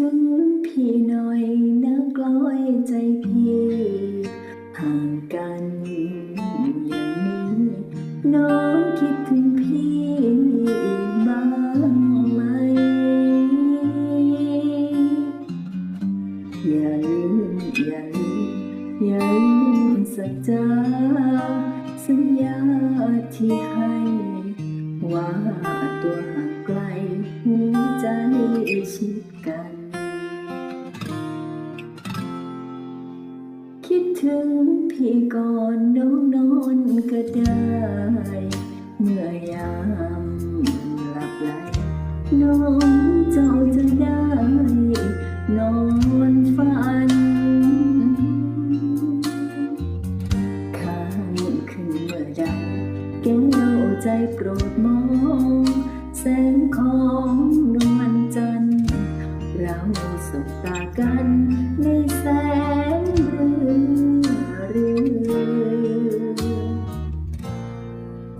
ถึงพี่หน่อยนะกล้อยใจพี่ห่างกันอย่างนี้น้องคิดถึงพี่บ้างไหม อย่าลืมอย่าลืมอย่าลืมสัจจาสัญญาที่ให้ว่าตัวห่างไกลหัวใจชิดกัน คิดถึงพี่ก่อนน้องนอนก็ได้เมื่อยามหลับไหลน้องเจ้าจะได้ นอนฝันข้างขึ้นเมื่อใดแก้วใจโปรดมอง แสงของนวล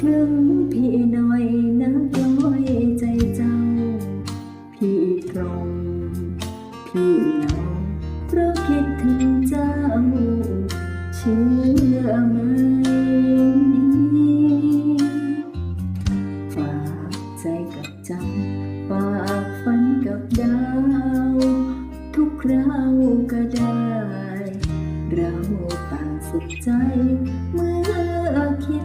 ถึงพี่หน่อยนะกล้อยใจเจ้า พี่ตรง พี่เหงาเพราะคิดถึงเจ้า เชื่อไหมฝากใจกับจันฝากฝันกับดาว ทุกคราวก็ได้ เราต่างสุขใจเมื่อคิด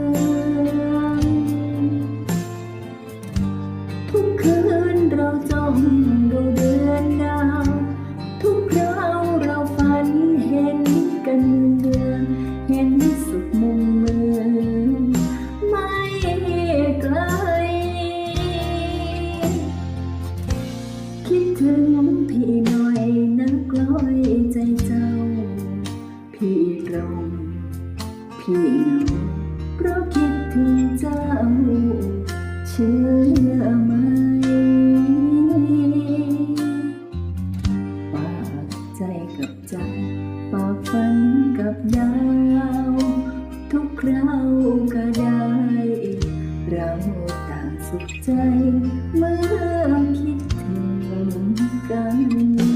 อยใจเจ้า พี่ตรงพี่เหงาเพราะคิดถึงเจ้า เชื่อไหมฝากใจกับใจฝากฝันกับดาว ทุกคราวก็ได้ เราต่างสุขใจ เมื่อคิดถึงกัน